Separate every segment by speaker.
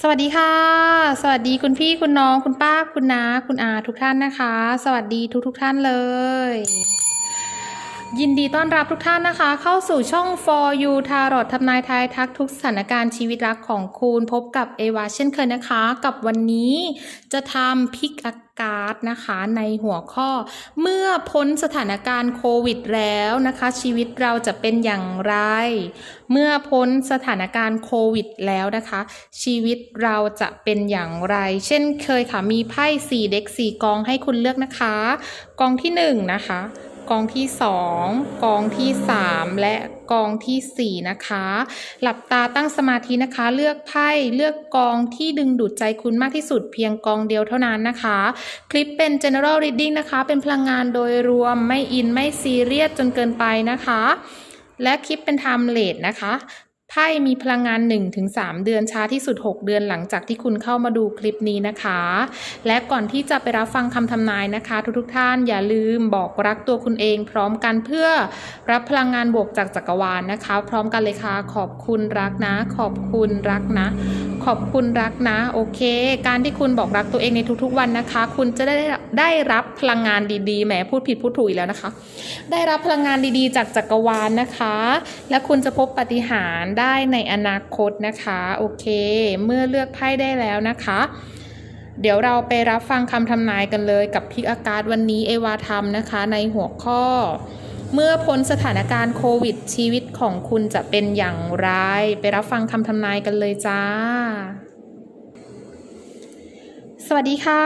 Speaker 1: สวัสดีค่ะ สวัสดีคุณพี่คุณน้องคุณป้าคุณน้าคุณอาทุกท่านนะคะ สวัสดีทุกทุกท่านเลย ยินดีต้อนรับทุกท่านนะคะ เข้าสู่ช่อง For You ทารอททำนายทายทักทุกสถานการณ์ชีวิตรักของคุณพบกับเอวาเช่นเคยนะคะ กับวันนี้จะทำพิกอากาศนะคะในหัวข้อ เมื่อพ้นสถานการณ์โควิดแล้วนะคะ ชีวิตเราจะเป็นอย่างไร เมื่อพ้นสถานการณ์โควิดแล้วนะคะ ชีวิตเราจะเป็นอย่างไร เช่นเคยค่ะมีไพ่สี่เด็กสี่กองให้คุณเลือกนะคะ กองที่หนึ่งนะคะ กองที่สองกองที่สามและกองที่สี่นะคะ หลับตาตั้งสมาธินะคะ เลือกไพ่เลือกกองที่ดึงดูดใจคุณมากที่สุดเพียงกองเดียวเท่านั้นนะคะ คลิปเป็น general reading นะคะ เป็นพลังงานโดยรวมไม่อินไม่ซีเรียสจนเกินไปนะคะ และคลิปเป็น time rate นะคะ ไพ่มีพลังงาน 1-3 เดือนช้าที่สุด 6 เดือนหลังจากที่คุณเข้ามาดูคลิปนี้นะคะ และก่อนที่จะไปรับฟังคำทำนายนะคะ ทุกๆท่านอย่าลืมบอกรักตัวคุณเองพร้อมกันเพื่อรับพลังงานบวกจากจักรวาลนะคะ พร้อมกันเลยค่ะขอบคุณรักนะ ขอบคุณรักนะ ขอบคุณรักนะ โอเค การที่คุณบอกรักตัวเองในทุกๆวันนะคะ คุณจะได้ได้รับพลังงานดีๆแหมพูดผิดพูดถูกอีกแล้วนะคะ ได้รับพลังงานดีๆ จากจักรวาลนะคะ และคุณจะพบปาฏิหารได้ในอนาคตนะคะโอเค เมื่อเลือกไพ่ได้แล้วนะคะ เดี๋ยวเราไปรับฟังคำทำนายกันเลยกับพิกอากาศวันนี้เอวาทำนะคะ ในหัวข้อ เมื่อพ้นสถานการณ์โควิดชีวิตของคุณจะเป็นอย่างไร ไปรับฟังคำทำนายกันเลยจ้าสวัสดีค่ะ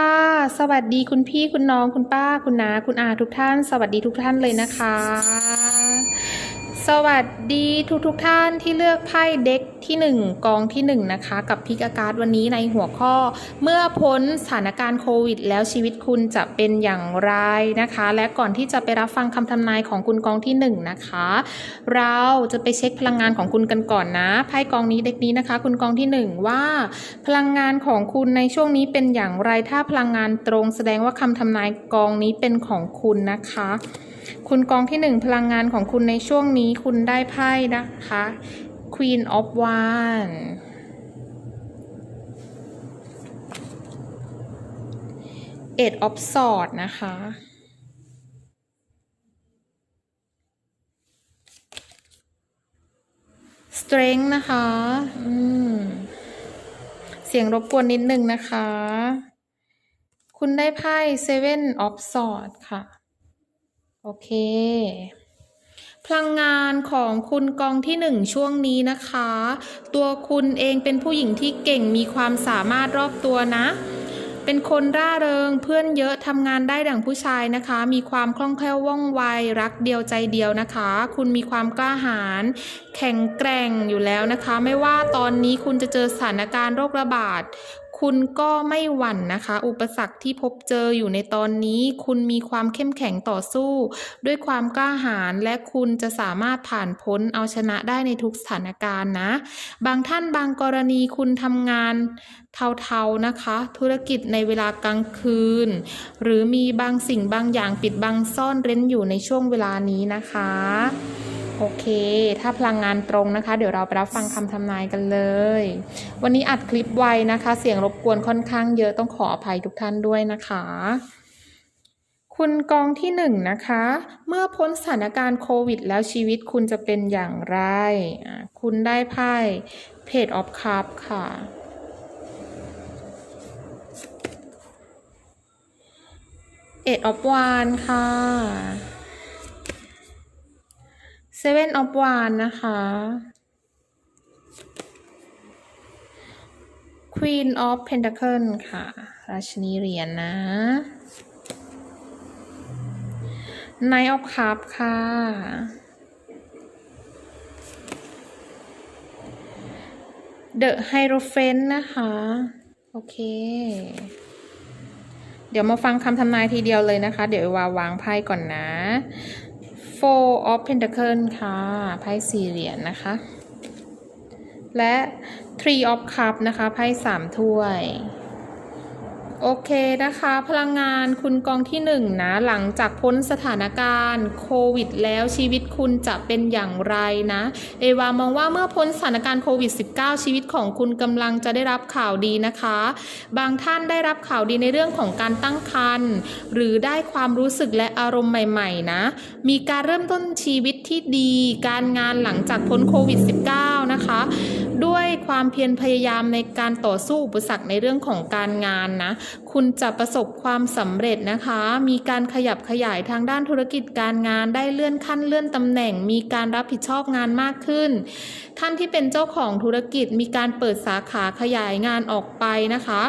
Speaker 1: สวัสดีคุณพี่คุณน้องคุณป้าคุณน้าคุณอาทุกท่าน สวัสดีทุกท่านเลยนะคะ สวัสดีทุกทุกท่านที่เลือกไพ่เด็กที่ 1 กองที่ 1 นะคะ กับพิกากาศวันนี้ในหัวข้อ เมื่อพ้นสถานการณ์โควิด แล้วชีวิตคุณจะเป็นอย่างไรนะคะ และก่อนที่จะไปรับฟังคำทำนายของคุณกองที่ 1 นะคะ เราจะไปเช็คพลังงานของคุณกันก่อนนะไพ่กองนี้เด็กนี้นะคะ คุณกองที่ 1 ว่า พลังงานของคุณในช่วงนี้เป็นอย่างไรถ้าพลังงานตรง แสดงว่าคำทำนายกองนี้เป็นของคุณนะคะ คุณกองที่หนึ่งพลังงานของคุณในช่วงนี้คุณได้ไพ่นะคะ Queen of Wands Eight of Swords นะคะ Strength นะคะ อืม เสียงรบกวนนิดนึงนะคะ คุณได้ไพ่ Seven of Swords ค่ะ โอเค พลังงานของคุณกองที่หนึ่งช่วงนี้นะคะ ตัวคุณเองเป็นผู้หญิงที่เก่งมีความสามารถรอบตัวนะ เป็นคนร่าเริงเพื่อนเยอะทำงานได้ดั่งผู้ชายนะคะ มีความคล่องแคล่วว่องไวรักเดียวใจเดียวนะคะ คุณมีความกล้าหาญแข็งแกร่งอยู่แล้วนะคะ ไม่ว่าตอนนี้คุณจะเจอสถานการณ์โรคระบาด คุณก็ไม่หวั่นนะคะ อุปสรรคที่พบเจออยู่ในตอนนี้ คุณมีความเข้มแข็งต่อสู้ ด้วยความกล้าหาญและคุณจะสามารถผ่านพ้นเอาชนะได้ในทุกสถานการณ์นะ บางท่านบางกรณีคุณทำงานเทาๆนะคะ ธุรกิจในเวลากลางคืน หรือมีบางสิ่งบางอย่างปิดบังซ่อนเร้นอยู่ในช่วงเวลานี้นะคะ โอเค ถ้าพลังงานตรงนะคะ เดี๋ยวเราไปรับฟังคำทำนายกันเลย วันนี้อัดคลิปไวนะคะ เสียงรบกวนค่อนข้างเยอะต้องขออภัยทุกท่านด้วยนะคะคุณกองที่หนึ่งนะคะ เมื่อพ้นสถานการณ์โควิดแล้วชีวิตคุณจะเป็นอย่างไร คุณได้ไพ่เพจออฟคัพค่ะ เอ็ดออฟวานค่ะ เซเว่นออฟวานนะคะ Queen of Pentacle ค่ะ ราชินีเหรียญนะ Knight of Cup ค่ะ The Hierophant นะคะ โอเค เดี๋ยวมาฟังคำทำนายทีเดียวเลยนะคะ เดี๋ยววาวางไพ่ก่อนนะ Four of Pentacle ค่ะ ไพ่สี่เหรียญนะคะ และ Three of Cup นะคะ ไพ่สามถ้วย โอเคนะคะ พลังงานคุณกองที่หนึ่งนะหลังจากพ้นสถานการณ์โควิด แล้วชีวิตคุณจะเป็นอย่างไรนะ เอวามองว่าเมื่อพ้นสถานการณ์โควิด -19 ชีวิตของคุณกำลังจะได้รับข่าวดีนะคะ บางท่านได้รับข่าวดีในเรื่องของการตั้งครรภ์หรือได้ความรู้สึกและอารมณ์ใหม่ ๆ นะ มีการเริ่มต้นชีวิตที่ดี การงานหลังจากพ้นโควิด -19 นะคะ ด้วยความเพียรพยายามในการต่อสู้อุปสรรคในเรื่องของการงานนะคุณจะประสบความสำเร็จนะคะ มีการขยับขยายทางด้านธุรกิจการงานได้เลื่อนขั้นเลื่อนตำแหน่ง มีการรับผิดชอบงานมากขึ้น ท่านที่เป็นเจ้าของธุรกิจมีการเปิดสาขาขยายงานออกไปนะคะ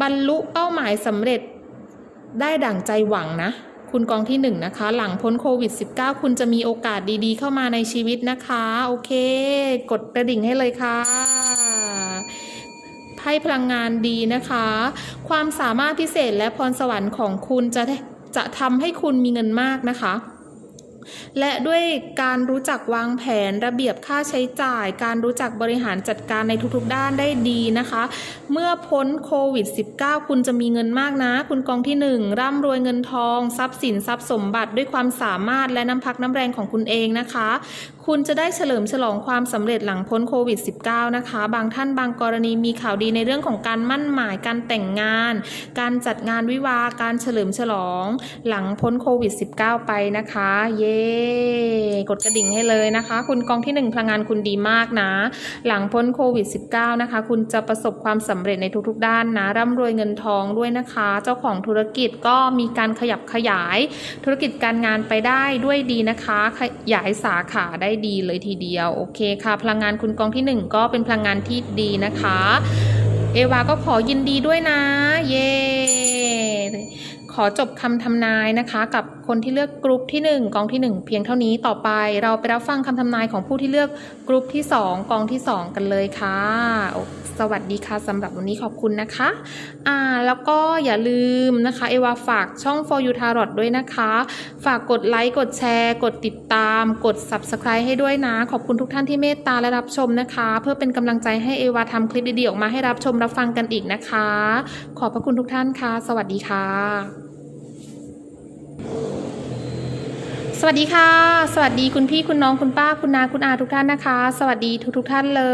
Speaker 1: บรรลุเป้าหมายสำเร็จได้ดั่งใจหวังนะคุณกองที่หนึ่งนะคะ หลังพ้นโควิด -19 คุณจะมีโอกาสดีๆ เข้ามาในชีวิตนะคะ โอเค กดกระดิ่งให้เลยค่ะ ให้พลังงานดีนะคะ ความสามารถพิเศษและพรสวรรค์ของคุณจะจะทำให้คุณมีเงินมากนะคะ และด้วยการรู้จักวางแผนระเบียบค่าใช้จ่าย การรู้จักบริหารจัดการในทุกๆด้านได้ดีนะคะ เมื่อพ้นโควิด -19 คุณจะมีเงินมากนะ คุณกองที่ 1 ร่ำรวยเงินทอง ทรัพย์สินทรัพย์สมบัติด้วยความสามารถและน้ำพักน้ำแรงของคุณเองนะคะ คุณจะได้เฉลิมฉลองความสำเร็จหลังพ้นโควิด -19 นะคะ บางท่านบางกรณีมีข่าวดีในเรื่องของการมั่นหมายการแต่งงาน การจัดงานวิวาการเฉลิมฉลอง หลังพ้นโควิด -19 ไปนะคะ เย้กดกระดิ่งให้เลยนะคะ คุณกองที่ 1 พลังงานคุณดีมากนะ หลังพ้นโควิด -19 นะคะ คุณจะประสบความสำเร็จในทุกๆ ด้านนะ ร่ำรวยเงินทองด้วยนะคะ เจ้าของธุรกิจก็มีการขยับขยาย ธุรกิจการงานไปได้ด้วยดีนะคะ ขยายสาขาได้ดีเลยทีเดียว โอเคค่ะ พลังงานคุณกองที่ 1 ก็เป็นพลังงานที่ดีนะคะ เอวาก็ขอยินดีด้วยนะ เย้ อจบคำทำนายนะคะ กับคนที่เลือกกรุ๊ปที่ 1 กองที่ 1 เพียงเท่านี้ต่อไป เราไปรับฟังคำทำนายของผู้ที่เลือกกรุ๊ปที่ 2 กองที่ 2 กันเลยค่ะ สวัสดีค่ะสำหรับวันนี้ขอบคุณนะคะอ่าแล้วก็อย่าลืมนะคะเอวาฝากช่อง for you tarot ด้วยนะคะ ฝากกดไลค์กดแชร์ กดติดตาม กด subscribe ให้ด้วยนะ ขอบคุณทุกท่านที่เมตตาและรับชมนะคะ เพื่อเป็นกำลังใจให้เอวาทำคลิปดีๆออกมาให้รับชมรับฟังกันอีกนะคะ ขอบพระคุณทุกท่านค่ะ สวัสดีค่ะ สวัสดีค่ะ สวัสดีคุณพี่คุณน้องคุณป้าคุณนาคุณอาทุกท่านนะคะ สวัสดีทุกทุกท่านเล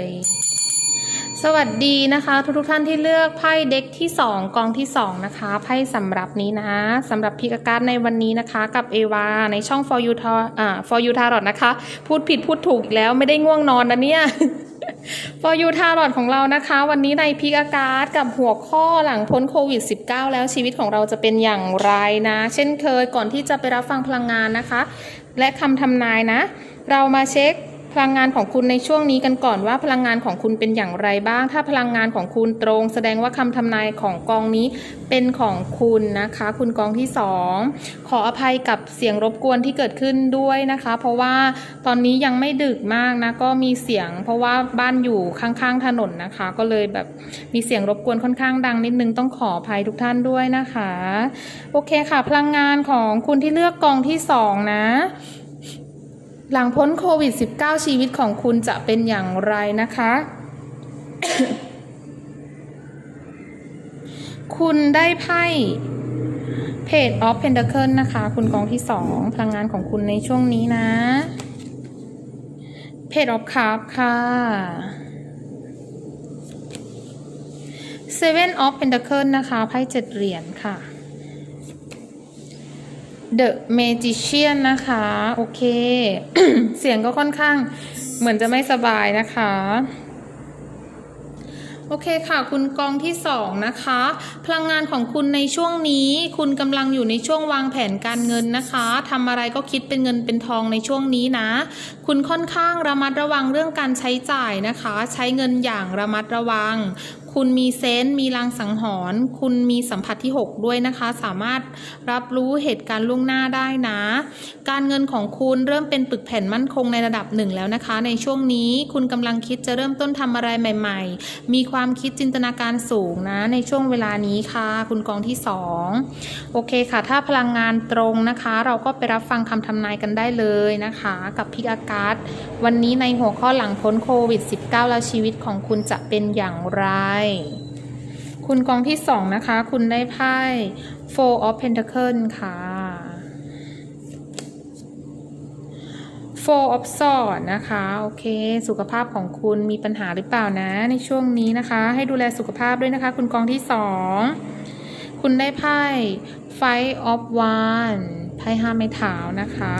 Speaker 1: ย สวัสดีนะคะ ทุกทุกท่านที่เลือกไพ่เด็กที่ 2 กองที่ 2 นะคะไพ่สำหรับนี้นะสำหรับพิกาการในวันนี้นะคะ กับเอวาในช่อง for you ta อ่า for you tarot นะคะ พูดผิดพูดถูกอีกแล้วไม่ได้ง่วงนอนนะเนี่ย ฟอร์ยูทาร์ทของเรานะคะ วันนี้ในพิกากาศกับหัวข้อหลังพ้นโควิด -19 แล้วชีวิตของเราจะเป็นอย่างไรนะ เช่นเคยก่อนที่จะไปรับฟังพลังงานนะคะ และคำทำนายนะ เรามาเช็ค พลังงานของคุณในช่วงนี้กันก่อนว่าพลังงานของคุณเป็นอย่างไรบ้าง ถ้าพลังงานของคุณตรง แสดงว่าคำทำนายของกองนี้เป็นของคุณนะคะ คุณกองที่สองขออภัยกับเสียงรบกวนที่เกิดขึ้นด้วยนะคะ เพราะว่าตอนนี้ยังไม่ดึกมากนะก็มีเสียง เพราะว่าบ้านอยู่ข้างๆถนนนะคะ ก็เลยแบบมีเสียงรบกวนค่อนข้างดังนิดนึงต้องขออภัยทุกท่านด้วยนะคะ โอเคค่ะ พลังงานของคุณที่เลือกกองที่สองนะ หลังพ้นโควิด -19 ชีวิตของคุณจะเป็นอย่างไรนะคะ คุณได้ไพ่เพจออฟเพนเดอร์เคิลนะคะ คุณกองที่สองพลังงานของคุณในช่วงนี้นะ เพจออฟคาร์ค่ะ Seven of Pentacle นะคะไพ่เจ็ดเหรียญค่ะ The Magician นะคะ โอเค เสียงก็ค่อนข้างเหมือนจะไม่สบายนะคะ โอเคค่ะ คุณกองที่สองนะคะ พลังงานของคุณในช่วงนี้ คุณกำลังอยู่ในช่วงวางแผนการเงินนะคะทำอะไรก็คิดเป็นเงินเป็นทองในช่วงนี้นะ คุณค่อนข้างระมัดระวังเรื่องการใช้จ่ายนะคะ ใช้เงินอย่างระมัดระวัง คุณมีเซนส์มีลางสังหรณ์คุณมีสัมผัสที่ 6 ด้วยนะคะ สามารถรับรู้เหตุการณ์ล่วงหน้าได้นะ การเงินของคุณเริ่มเป็นปึกแผ่นมั่นคงในระดับหนึ่งแล้วนะคะ ในช่วงนี้คุณกำลังคิดจะเริ่มต้นทำอะไรใหม่ ๆ มีความคิดจินตนาการสูงนะ ในช่วงเวลานี้ค่ะ คุณกองที่ 2 โอเคค่ะ ถ้าพลังงานตรงนะคะ เราก็ไปรับฟังคำทำนายกันได้เลยนะคะ กับพิกอากาศวันนี้ในหัวข้อหลังพ้นโควิด -19 แล้วชีวิตของคุณจะเป็นอย่างไรคุณกองที่สองนะคะ คุณได้ไพ่ Four of Pentacles ค่ะ Four of Swords นะคะ โอเค สุขภาพของคุณมีปัญหาหรือเปล่านะ ในช่วงนี้นะคะ ให้ดูแลสุขภาพด้วยนะคะ คุณกองที่สองคุณได้ไพ่ Five of Wands ไพ่ห้าไม้เท้านะคะ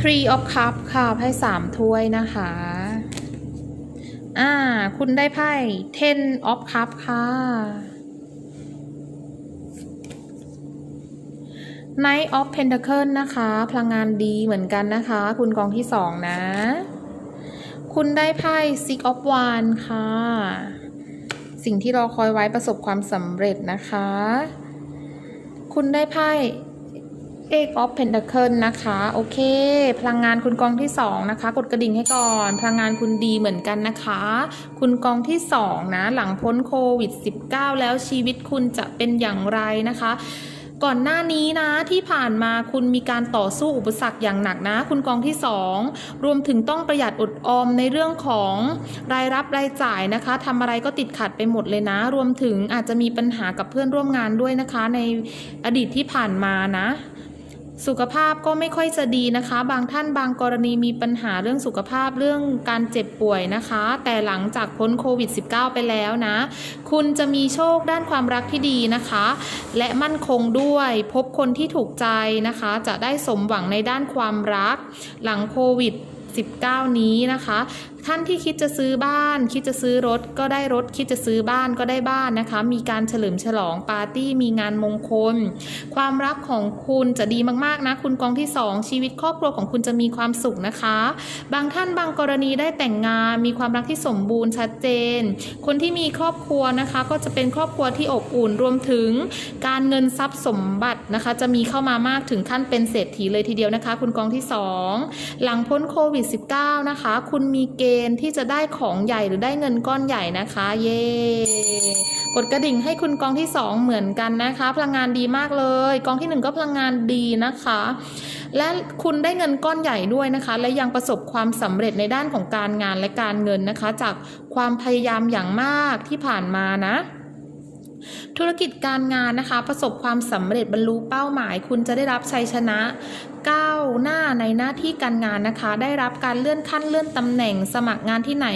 Speaker 1: Three of Cups ค่ะ ไพ่สามถ้วยนะคะ อ่า คุณได้ไพ่ Ten of Cup ค่ะ Knight of Pentacle นะคะ พลังงานดีเหมือนกันนะคะ คุณกองที่สองนะ คุณได้ไพ่ Six of Wands ค่ะ สิ่งที่รอคอยไว้ประสบความสำเร็จนะคะ คุณได้ไพ่ Eight of Pentacle นะคะ โอเค พลังงานคุณกองที่สองนะคะ กดกระดิ่งให้ก่อน พลังงานคุณดีเหมือนกันนะคะ คุณกองที่สองนะ หลังพ้นโควิด -19 แล้วชีวิตคุณจะเป็นอย่างไรนะคะก่อนหน้านี้นะที่ผ่านมาคุณมีการต่อสู้อุปสรรคอย่างหนักนะ คุณกองที่ 2 รวมถึงต้องประหยัดอดออมในเรื่องของรายรับรายจ่ายนะคะทำอะไรก็ติดขัดไปหมดเลยนะ รวมถึงอาจจะมีปัญหากับเพื่อนร่วมงานด้วยนะคะ ในอดีตที่ผ่านมานะ สุขภาพก็ไม่ค่อยจะดีนะคะ บางท่านบางกรณีมีปัญหาเรื่องสุขภาพเรื่องการเจ็บป่วยนะคะ แต่หลังจากพ้นโควิด -19 ไปแล้วนะ คุณจะมีโชคด้านความรักที่ดีนะคะ และมั่นคงด้วย พบคนที่ถูกใจนะคะ จะได้สมหวังในด้านความรัก หลังโควิด 19 นี้นะคะ ท่านที่คิดจะซื้อบ้าน คิดจะซื้อรถก็ได้รถ คิดจะซื้อบ้านก็ได้บ้านนะคะ มีการเฉลิมฉลองปาร์ตี้มีงานมงคล ความรักของคุณจะดีมากๆนะคุณกองที่ 2 ชีวิตครอบครัวของคุณจะมีความสุขนะคะ บางท่านบางกรณีได้แต่งงาน มีความรักที่สมบูรณ์ชัดเจน คนที่มีครอบครัวนะคะ ก็จะเป็นครอบครัวที่อบอุ่นรวมถึง การเงินทรัพย์สมบัตินะคะ จะมีเข้ามามากถึงขั้นเป็นเศรษฐีเลยทีเดียวนะคะ คุณกองที่ 2 หลังพ้นโควิด -19 นะคะ คุณมีเกณฑ์ที่จะได้ของใหญ่หรือได้เงินก้อนใหญ่นะคะ เย่กดกระดิ่งให้คุณกองที่ 2 เหมือนกันนะคะ พลังงานดีมากเลย กองที่ 1 ก็พลังงานดีนะคะ และคุณได้เงินก้อนใหญ่ด้วยนะคะ และยังประสบความสำเร็จในด้านของการงานและการเงินนะคะ จากความพยายามอย่างมากที่ผ่านมานะ ธุรกิจการงานนะคะ ประสบความสำเร็จบรรลุเป้าหมาย คุณจะได้รับชัยชนะก้าวหน้าในหน้าที่การงานนะคะ ได้รับการเลื่อนขั้นเลื่อนตำแหน่ง สมัครงานที่ไหน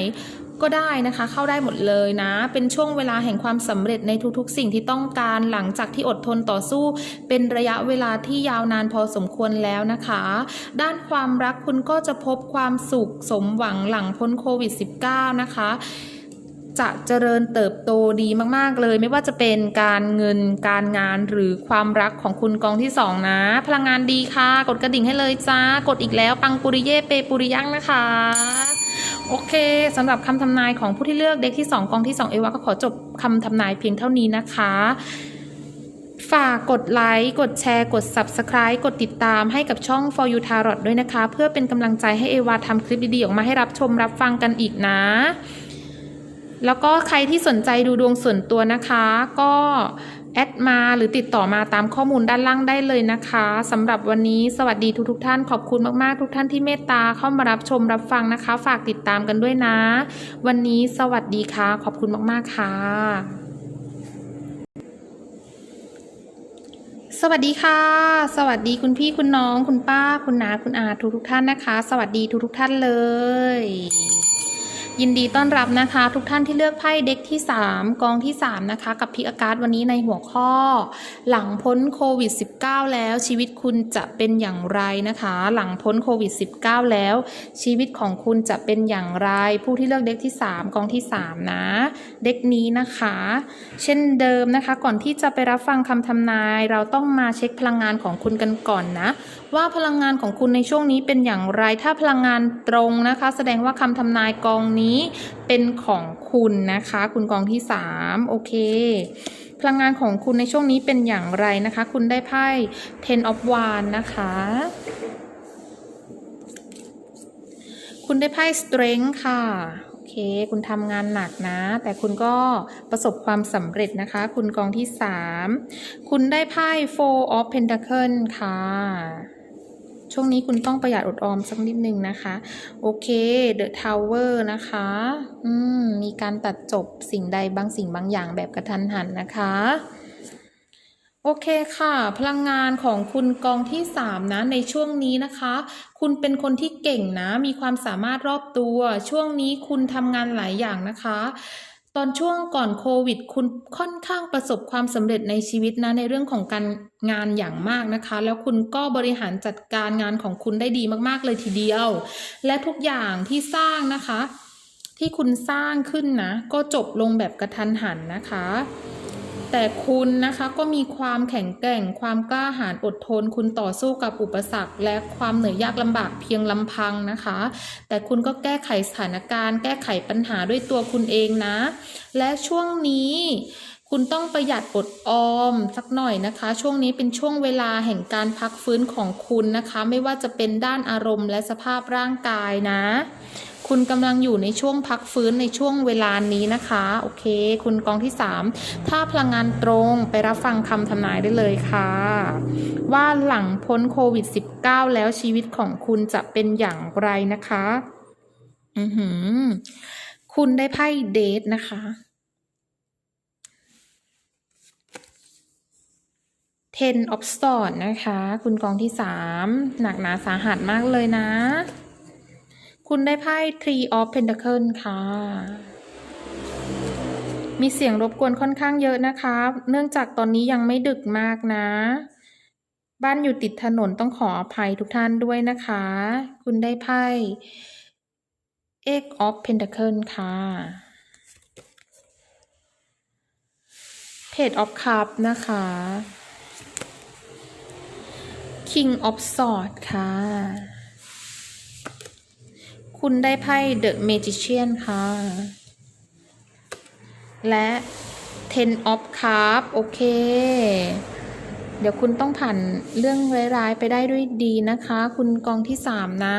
Speaker 1: ก็ได้นะคะ เข้าได้หมดเลยนะ เป็นช่วงเวลาแห่งความสำเร็จในทุกๆ สิ่งที่ต้องการหลังจากที่อดทนต่อสู้ เป็นระยะเวลาที่ยาวนานพอสมควรแล้วนะคะ ด้านความรักคุณก็จะพบความสุขสมหวังหลังพ้นโควิด -19 นะคะ จะเจริญเติบโตดีมากๆเลย ไม่ว่าจะเป็นการเงินการงานหรือความรักของคุณกองที่สองนะ พลังงานดีค่ะ กดกระดิ่งให้เลยจ้ากดอีกแล้ว ปังปุริเย่เปปุริยังนะคะโอเคสำหรับคำทำนายของผู้ที่เลือกเด็กที่ 2 กองที่ 2 เอวาก็ขอจบคำทำนายเพียงเท่านี้นะคะ ฝากกดไลค์กดแชร์กด Subscribe กดติดตามให้กับช่อง For You Tarot ด้วยนะคะ เพื่อเป็นกำลังใจให้เอวาทำคลิปดีๆ ออกมาให้รับชมรับฟังกันอีกนะ แล้วก็ใครที่สนใจดูดวงส่วนตัวนะคะ ก็แอดมาหรือติดต่อมาตามข้อมูลด้านล่างได้เลยนะคะสำหรับวันนี้สวัสดีทุกๆทท่านขอบคุณมากๆ ทุกท่านที่เมตตาเข้ามารับชมรับฟังนะคะ ฝากติดตามกันด้วยนะ วันนี้สวัสดีค่ะ ขอบคุณมากๆค่ะ สวัสดีค่ะ สวัสดีคุณพี่คุณน้อง คุณป้า คุณนาคุณอาทุกทุกท่านนะคะ สวัสดีทุกทุกท่านเลย ยินดีต้อนรับนะคะ ทุกท่านที่เลือกไพ่เด็กที่ 3 กองที่ 3 นะคะ กับพิกอากาศวันนี้ในหัวข้อ หลังพ้นโควิด -19 แล้วชีวิตคุณจะเป็นอย่างไรนะคะ หลังพ้นโควิด -19 แล้ว ชีวิตของคุณจะเป็นอย่างไร ผู้ที่เลือกเด็กที่ 3 กองที่ 3 นะ เด็กนี้นะคะ เช่นเดิมนะคะ ก่อนที่จะไปรับฟังคำทำนาย เราต้องมาเช็คพลังงานของคุณกันก่อนนะ ว่าพลังงานของคุณในช่วงนี้เป็นอย่างไรถ้าพลังงานตรงนะคะ แสดงว่าคำทำนายกองนี้เป็นของคุณนะคะ คุณกองที่ 3 โอเค พลังงานของคุณในช่วงนี้เป็นอย่างไรนะคะ คุณได้ไพ่ Ten of Wands นะคะ คุณได้ไพ่ Strength ค่ะโอเค คุณทำงานหนักนะ แต่คุณก็ประสบความสำเร็จนะคะ คุณกองที่ 3 คุณได้ไพ่ Four of Pentacle ค่ะ ช่วงนี้คุณต้องประหยัดอดออมสักนิดนึงนะคะ โอเค The Tower นะคะอืมมีการตัดจบสิ่งใดบางสิ่งบางอย่างแบบกระทันหันนะคะโอเคค่ะ พลังงานของคุณกองที่ 3 นะในช่วงนี้นะคะ คุณเป็นคนที่เก่งนะ มีความสามารถรอบตัว ช่วงนี้คุณทำงานหลายอย่างนะคะ ตอนช่วงก่อนโควิด คุณค่อนข้างประสบความสำเร็จในชีวิตนะในเรื่องของการงานอย่างมากนะคะ แล้วคุณก็บริหารจัดการงานของคุณได้ดีมากๆเลยทีเดียว และทุกอย่างที่สร้างนะคะ ที่คุณสร้างขึ้นนะ ก็จบลงแบบกระทันหันนะคะ แต่คุณนะคะก็มีความแข็งแกร่ง ความกล้าหาญอดทน คุณต่อสู้กับอุปสรรค และความเหนื่อยยากลำบากเพียงลำพังนะคะ แต่คุณก็แก้ไขสถานการณ์ แก้ไขปัญหาด้วยตัวคุณเองนะ และช่วงนี้คุณต้องประหยัดอดออมสักหน่อยนะคะ ช่วงนี้เป็นช่วงเวลาแห่งการพักฟื้นของคุณนะคะ ไม่ว่าจะเป็นด้านอารมณ์และสภาพร่างกายนะ คุณกำลังอยู่ในช่วงพักฟื้นในช่วงเวลานี้นะคะ โอเค คุณกองที่ 3 ถ้าพลังงานตรงไปรับฟังคำทำนายได้เลยค่ะ ว่าหลังพ้นโควิด -19 แล้วชีวิตของคุณจะเป็นอย่างไรนะคะ อือหือ คุณได้ไพ่เดทนะคะ Ten of Swords นะคะ คุณกองที่ 3 หนักหนาสาหัสมากเลยนะ คุณได้ไพ่ Three of Pentacles ค่ะ มีเสียงรบกวนค่อนข้างเยอะนะคะ เนื่องจากตอนนี้ยังไม่ดึกมากนะ บ้านอยู่ติดถนนต้องขออภัยทุกท่านด้วยนะคะ คุณได้ไพ่ Eight of Pentacles ค่ะ Page of Cup นะคะ King of Swords ค่ะ คุณได้ไพ่ The Magician ค่ะ และ Ten of Cups โอเค เดี๋ยวคุณต้องผ่านเรื่องร้ายๆไปได้ด้วยดีนะคะ คุณกองที่ 3 นะ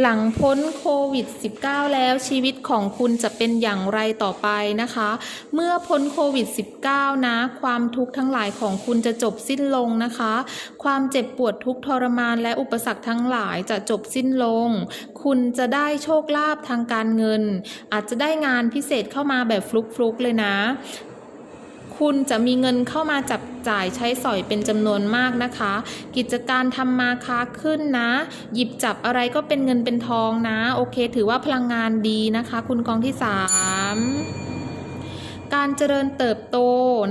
Speaker 1: หลังพ้นโควิด -19 แล้วชีวิตของคุณจะเป็นอย่างไรต่อไปนะคะ เมื่อพ้นโควิด -19 นะ ความทุกข์ทั้งหลายของคุณจะจบสิ้นลงนะคะ ความเจ็บปวดทุกทรมานและอุปสรรคทั้งหลายจะจบสิ้นลง คุณจะได้โชคลาภทางการเงิน อาจจะได้งานพิเศษเข้ามาแบบฟลุกๆเลยนะ คุณจะมีเงินเข้ามาจับจ่ายใช้สอยเป็นจำนวนมากนะคะ กิจการทำมาค้าขึ้นนะ หยิบจับอะไรก็เป็นเงินเป็นทองนะ โอเค ถือว่าพลังงานดีนะคะ คุณกองที่สาม การเจริญเติบโต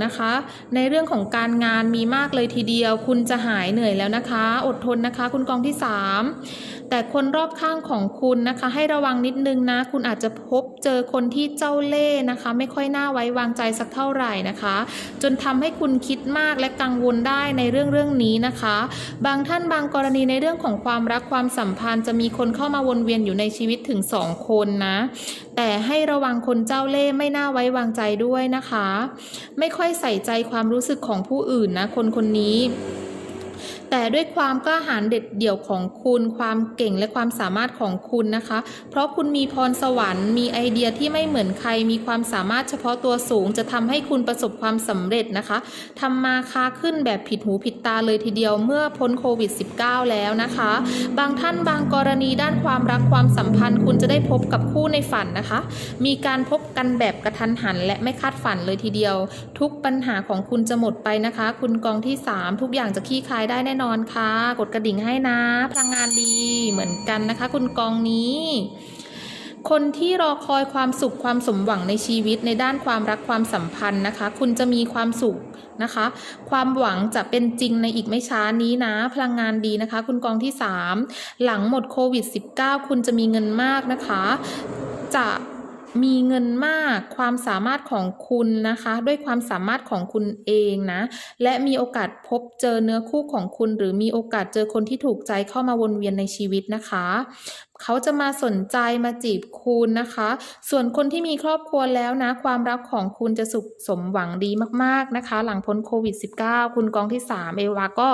Speaker 1: นะคะ ในเรื่องของการงานมีมากเลยทีเดียว คุณจะหายเหนื่อยแล้วนะคะ อดทนนะคะ คุณกองที่ 3 แต่คนรอบข้างของคุณนะคะ ให้ระวังนิดนึงนะ คุณอาจจะพบเจอคนที่เจ้าเล่ห์นะคะ ไม่ค่อยน่าไว้วางใจสักเท่าไหร่นะคะ จนทำให้คุณคิดมากและกังวลได้ในเรื่องเรื่องนี้นะคะ บางท่านบางกรณีในเรื่องของความรักความสัมพันธ์ จะมีคนเข้ามาวนเวียนอยู่ในชีวิตถึงสองคนนะ แต่ให้ระวังคนเจ้าเล่ห์ไม่น่าไว้วางใจด้วย้วยนะคะ ไม่ค่อยใส่ใจความรู้สึกของผู้อื่นนะคนคนนี้ แต่ด้วยความกล้าหาญเด็ดเดี่ยวของคุณความเก่งและความสามารถของคุณนะคะ เพราะคุณมีพรสวรรค์ มีไอเดียที่ไม่เหมือนใคร มีความสามารถเฉพาะตัวสูง จะทำให้คุณประสบความสำเร็จนะคะทำมาค้าขึ้นแบบผิดหูผิดตาเลยทีเดียวเมื่อพ้นโควิด -19 แล้วนะคะ บางท่านบางกรณีด้านความรักความสัมพันธ์ คุณจะได้พบกับคู่ในฝันนะคะ มีการพบกันแบบกระทันหัน และไม่คาดฝันเลยทีเดียว ทุกปัญหาของคุณจะหมดไปนะคะ คุณกองที่ 3 ทุกอย่างจะคลี่คลายได้แน่นนอนค่ะ กดกระดิ่งให้นะ พลังงานดีเหมือนกันนะคะ คุณกองนี้ คนที่รอคอยความสุขความสมหวังในชีวิตในด้านความรักความสัมพันธ์นะคะ คุณจะมีความสุขนะคะ ความหวังจะเป็นจริงในอีกไม่ช้านี้นะ พลังงานดีนะคะ คุณกองที่ 3 หลังหมดโควิด -19 คุณจะมีเงินมากนะคะ จะ มีเงินมากความสามารถของคุณนะคะ ด้วยความสามารถของคุณเองนะ และมีโอกาสพบเจอเนื้อคู่ของคุณ หรือมีโอกาสเจอคนที่ถูกใจเข้ามาวนเวียนในชีวิตนะคะเขาจะมาสนใจมาจีบคุณนะคะ ส่วนคนที่มีครอบครัวแล้วนะ ความรักของคุณจะสุขสมหวังดีมากๆนะคะ หลังพ้นโควิด -19 คุณกองที่ 3 เอวาก็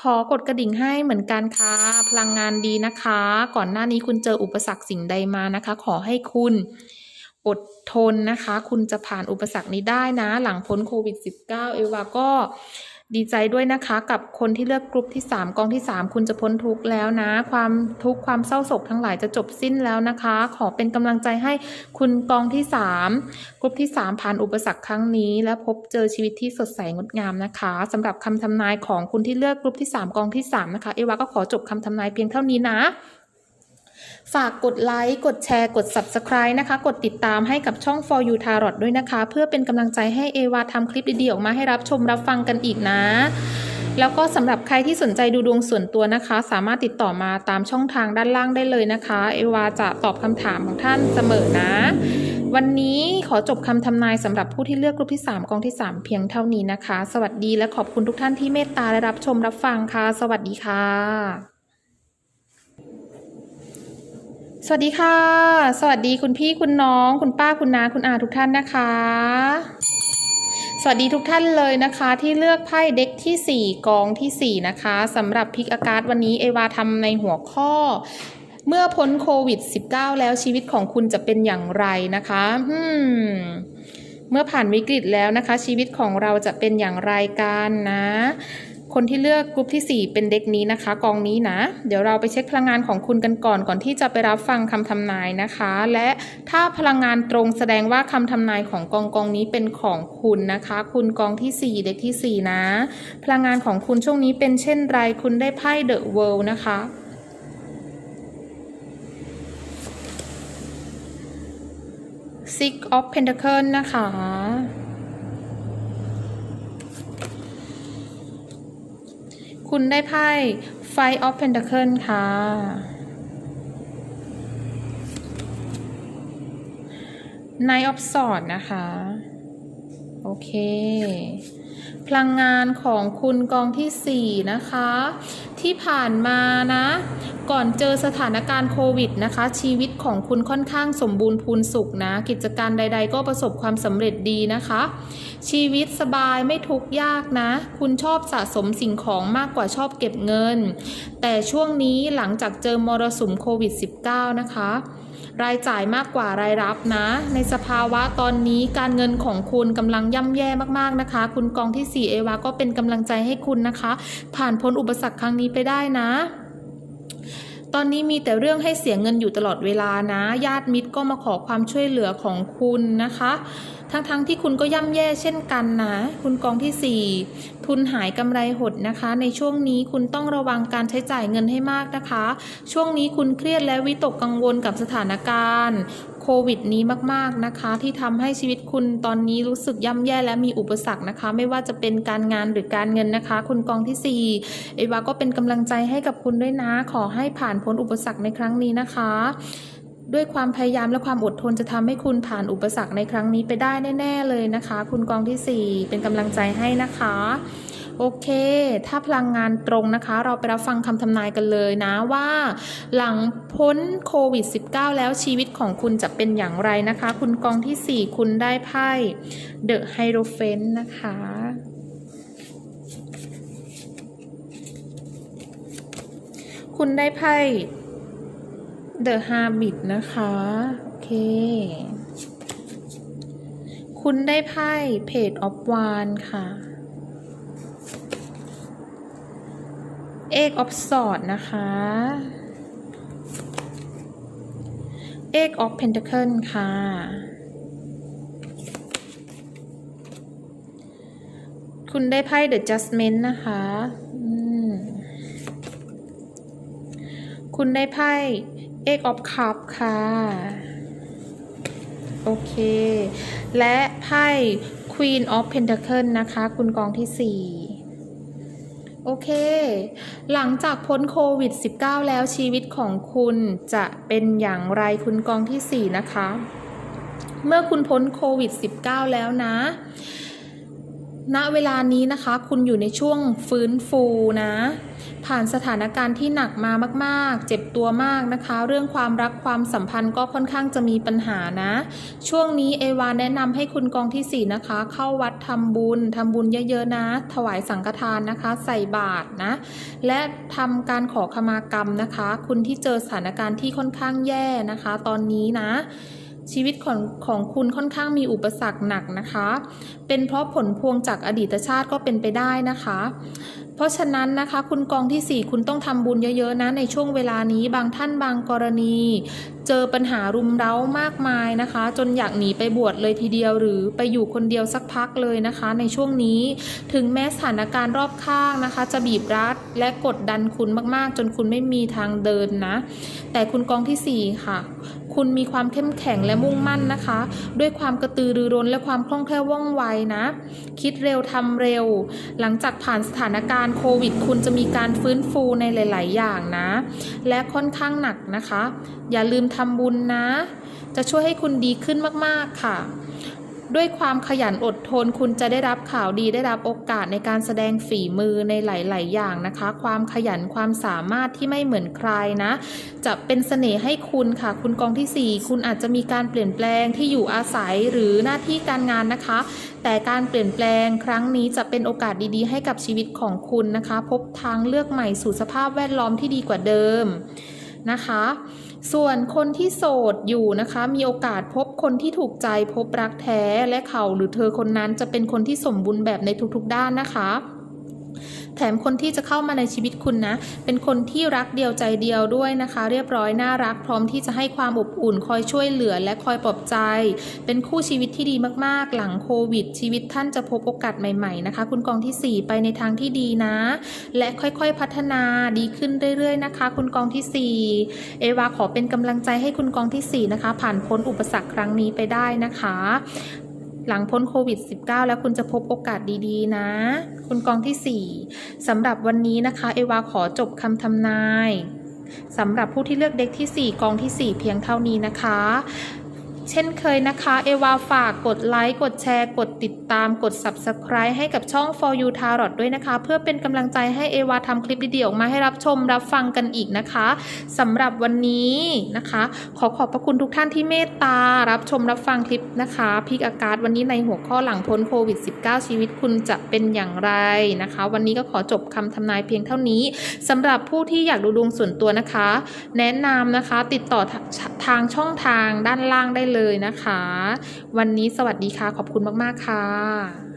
Speaker 1: ขอกดกระดิ่งให้เหมือนกันค่ะ พลังงานดีนะคะ ก่อนหน้านี้คุณเจออุปสรรคสิ่งใดมานะคะ ขอให้คุณ อดทนนะคะ คุณจะผ่านอุปสรรคนี้ได้นะ หลังพ้นโควิด -19 เอวาก็ดีใจด้วยนะคะกับคนที่เลือกกลุ่มที่ 3 กองที่ 3 คุณจะพ้นทุกข์แล้วนะ ความทุกข์ความเศร้าโศกทั้งหลายจะจบสิ้นแล้วนะคะ ขอเป็นกำลังใจให้คุณกองที่ 3 กลุ่มที่ 3 ผ่านอุปสรรคครั้งนี้ และพบเจอชีวิตที่สดใสงดงามนะคะสำหรับคำทำนายของคุณที่เลือกกลุ่มที่ 3 กองที่ 3 นะคะ เอวาก็ขอจบคำทำนายเพียงเท่านี้นะ ฝากกดไลค์ กดแชร์ กด Subscribe นะคะ กดติดตามให้กับช่อง For You Tarot ด้วยนะคะ เพื่อเป็นกำลังใจให้เอวาทำคลิปดีๆออกมาให้รับชมรับฟังกันอีกนะ แล้วก็สำหรับใครที่สนใจดูดวงส่วนตัวนะคะ สามารถติดต่อมาตามช่องทางด้านล่างได้เลยนะคะ เอวาจะตอบคำถามของท่านเสมอนะ วันนี้ขอจบคำทำนายสำหรับผู้ที่เลือกกลุ่มที่3กองที่ 3 เพียงเท่านี้นะคะ สวัสดีและขอบคุณทุกท่านที่เมตตาและรับชมรับฟังค่ะ สวัสดีค่ะ สวัสดีค่ะ สวัสดีคุณพี่คุณน้อง คุณป้าคุณน้าคุณอาทุกท่านนะคะ สวัสดีทุกท่านเลยนะคะ ที่เลือกไพ่เด็กที่ 4 กองทีสี่ 4 นะคะสำหรับพิกอากาศวันนี้เอวาทำในหัวข้อเมื่อพ้นโควิด -19 แล้วชีวิตของคุณจะเป็นอย่างไรนะคะอืมเมื่อผ่านวิกฤตแล้วนะคะ ชีวิตของเราจะเป็นอย่างไรกันนะ คนที่เลือกกลุ่มที่ 4 เป็นเด็กนี้นะคะ กองนี้นะ เดี๋ยวเราไปเช็คพลังงานของคุณกันก่อนก่อนที่จะไปรับฟังคำทำนายนะคะ และถ้าพลังงานตรงแสดงว่าคำทำนายของกองกองนี้เป็นของคุณนะคะ คุณกองทีสี่ 4 เด็กที่ 4 นะ พลังงานของคุณช่วงนี้เป็นเช่นไรคุณได้ไพ่เดอะเวิลด์นะคะ Six of Pentacle นะคะ คุณได้ไพ่ Five of Pentacle ค่ะ Nine of Swords นะคะ โอเค พลังงานของคุณกองที่ 4 นะคะ ที่ผ่านมานะ ก่อนเจอสถานการณ์โควิดนะคะ ชีวิตของคุณค่อนข้างสมบูรณ์พูนสุขนะ กิจการใด ๆ ก็ประสบความสำเร็จดีนะคะ ชีวิตสบายไม่ทุกยากนะ คุณชอบสะสมสิ่งของมากกว่าชอบเก็บเงิน แต่ช่วงนี้หลังจากเจอมรสุมโควิด -19 นะคะ รายจ่ายมากกว่ารายรับนะ ในสภาวะตอนนี้การเงินของคุณกำลังย่ำแย่มากๆนะคะ คุณกองที่ 4 เอวาก็เป็นกำลังใจให้คุณนะคะ ผ่านพ้นอุปสรรคครั้งนี้ไปได้นะตอนนี้มีแต่เรื่องให้เสียเงินอยู่ตลอดเวลานะ ญาติมิตรก็มาขอความช่วยเหลือของคุณนะคะ ทั้งๆทที่คุณก็ย่ำแย่เช่นกันนะ คุณกองที่ 4 ทุนหายกำไรหดนะคะ ในช่วงนี้คุณต้องระวังการใช้จ่ายเงินให้มากนะคะ ช่วงนี้คุณเครียดและวิตกกังวลกับสถานการณ์โควิดนี้มากๆนะคะ ที่ทำให้ชีวิตคุณตอนนี้รู้สึกย่ำแย่และมีอุปสรรคนะคะ ไม่ว่าจะเป็นการงานหรือการเงินนะคะ คุณกองที่ 4 เอวาก็เป็นกำลังใจให้กับคุณด้วยนะ ขอให้ผ่านพ้นอุปสรรคในครั้งนี้นะคะ ด้วยความพยายามและความอดทนจะทำให้คุณผ่านอุปสรรคในครั้งนี้ไปได้แน่ ๆ เลยนะคะ คุณกองที่ 4 เป็นกำลังใจให้นะคะโอเค ถ้าพลังงานตรงนะคะ เราไปรับฟังคำทำนายกันเลยนะว่า หลังพ้นโควิด -19 แล้วชีวิตของคุณจะเป็นอย่างไรนะคะ คุณกองที่ 4 คุณได้ไพ่ The Hierophant นะคะ คุณได้ไพ่ The Habit นะคะ โอเค คุณได้ไพ่ Page of Wands ค่ะ Eight of Swords นะคะ Eight of Pentacle ค่ะ คุณได้ไพ่ The Judgment นะคะอืมคุณได้ไพ่ Eight of Cup ค่ะ โอเค และไพ่ Queen of Pentacle นะคะ คุณกองที่ 4 โอเค หลังจากพ้นโควิด -19 แล้วชีวิตของคุณจะเป็นอย่างไรคุณกองที่ 4 นะคะ เมื่อคุณพ้นโควิด -19 แล้วนะ ณเวลานี้นะคะ คุณอยู่ในช่วงฟื้นฟูนะ ผ่านสถานการณ์ที่หนักมามากๆ เจ็บตัวมากนะคะ เรื่องความรักความสัมพันธ์ก็ค่อนข้างจะมีปัญหานะ ช่วงนี้เอวาแนะนำให้คุณกองที่ 4 นะคะ เข้าวัดทำบุญทำบุญเยอะๆนะ ถวายสังฆทานนะคะ ใส่บาตรนะ และทำการขอขมากรรมนะคะ คุณที่เจอสถานการณ์ที่ค่อนข้างแย่นะคะ ตอนนี้นะ ชีวิตของของคุณค่อนข้างมีอุปสรรคหนักนะคะ เป็นเพราะผลพวงจากอดีตชาติก็เป็นไปได้นะคะ เพราะฉะนั้นนะคะ คุณกองที่ 4 คุณต้องทำบุญเยอะๆนะในช่วงเวลานี้บางท่านบางกรณี เจอปัญหารุมเร้ามากมายนะคะ จนอยากหนีไปบวชเลยทีเดียวหรือไปอยู่คนเดียวสักพักเลยนะคะ ในช่วงนี้ถึงแม้สถานการณ์รอบข้างนะคะ จะบีบรัดและกดดันคุณมากๆ จนคุณไม่มีทางเดินนะ แต่คุณกองทีสี่ 4 ค่ะคุณมีความเข้มแข็งและมุ่งมั่นนะคะ ด้วยความกระตือรือร้นและความคล่องแคล่วว่องไวนะ คิดเร็วทำเร็ว หลังจากผ่านสถานการณ์โควิด คุณจะมีการฟื้นฟูในหลาย ๆ อย่างนะ และค่อนข้างหนักนะคะ อย่าลืมททำบุญนะ จะช่วยให้คุณดีขึ้นมากๆค่ะ ด้วยความขยันอดทนคุณจะได้รับข่าวดีได้รับโอกาสในการแสดงฝีมือในหลาย ๆ อย่างนะคะ ความขยันความสามารถที่ไม่เหมือนใครนะ จะเป็นเสน่ห์ให้คุณค่ะ คุณกองทีสี่4 คุณอาจจะมีการเปลี่ยนแปลงที่อยู่อาศัยหรือหน้าที่การงานนะคะแต่การเปลี่ยนแปลงครั้งนี้จะเป็นโอกาสดีๆ ให้กับชีวิตของคุณนะคะ พบทางเลือกใหม่สู่สภาพแวดล้อมที่ดีกว่าเดิมนะคะ ส่วนคนที่โสดอยู่นะคะ มีโอกาสพบคนที่ถูกใจพบรักแท้และเขาหรือเธอคนนั้นจะเป็นคนที่สมบูรณ์แบบในทุกๆด้านนะคะ แถมคนที่จะเข้ามาในชีวิตคุณนะ เป็นคนที่รักเดียวใจเดียวด้วยนะคะ เรียบร้อยน่ารัก พร้อมที่จะให้ความอบอุ่น คอยช่วยเหลือและคอยปลอบใจ เป็นคู่ชีวิตที่ดีมากๆ หลังโควิด ชีวิตท่านจะพบโอกาสใหม่ๆนะคะ คุณกองที่ 4 ไปในทางที่ดีนะ และค่อยๆพัฒนาดีขึ้นเรื่อยๆนะคะ คุณกองที่ 4 เอวาขอเป็นกำลังใจให้คุณกองที่ 4 นะคะ ผ่านพ้นอุปสรรคครั้งนี้ไปได้นะคะ หลังพ้นโควิด -19 แล้วคุณจะพบโอกาสดีๆ นะ คุณกองที่ 4สำหรับวันนี้นะคะ เอวาขอจบคำทำนายสำหรับผู้ที่เลือกเด็กที่ 4 กองที่ 4 เพียงเท่านี้นะคะ เช่นเคยนะคะ เอวาฝากกดไลค์ กดแชร์ กดติดตาม กด Subscribe ให้กับช่อง For You Tarot ด้วยนะคะ เพื่อเป็นกำลังใจให้เอวาทำคลิปดีๆออกมาให้รับชมรับฟังกันอีกนะคะสำหรับวันนี้นะคะ ขอขอบพระคุณทุกท่านที่เมตตา รับชมรับฟังคลิปนะคะพิกอากาศวันนี้ในหัวข้อหลังพ้นโควิด -19 ชีวิตคุณจะเป็นอย่างไรนะคะ วันนี้ก็ขอจบคำทำนายเพียงเท่านี้สำหรับผู้ที่อยากดูดวงส่วนตัวนะคะ แนะนำนะคะติดต่อทางช่องทางด้านล่างได้เลยเลยนะคะ วันนี้สวัสดีค่ะ ขอบคุณมาก ๆ ค่ะ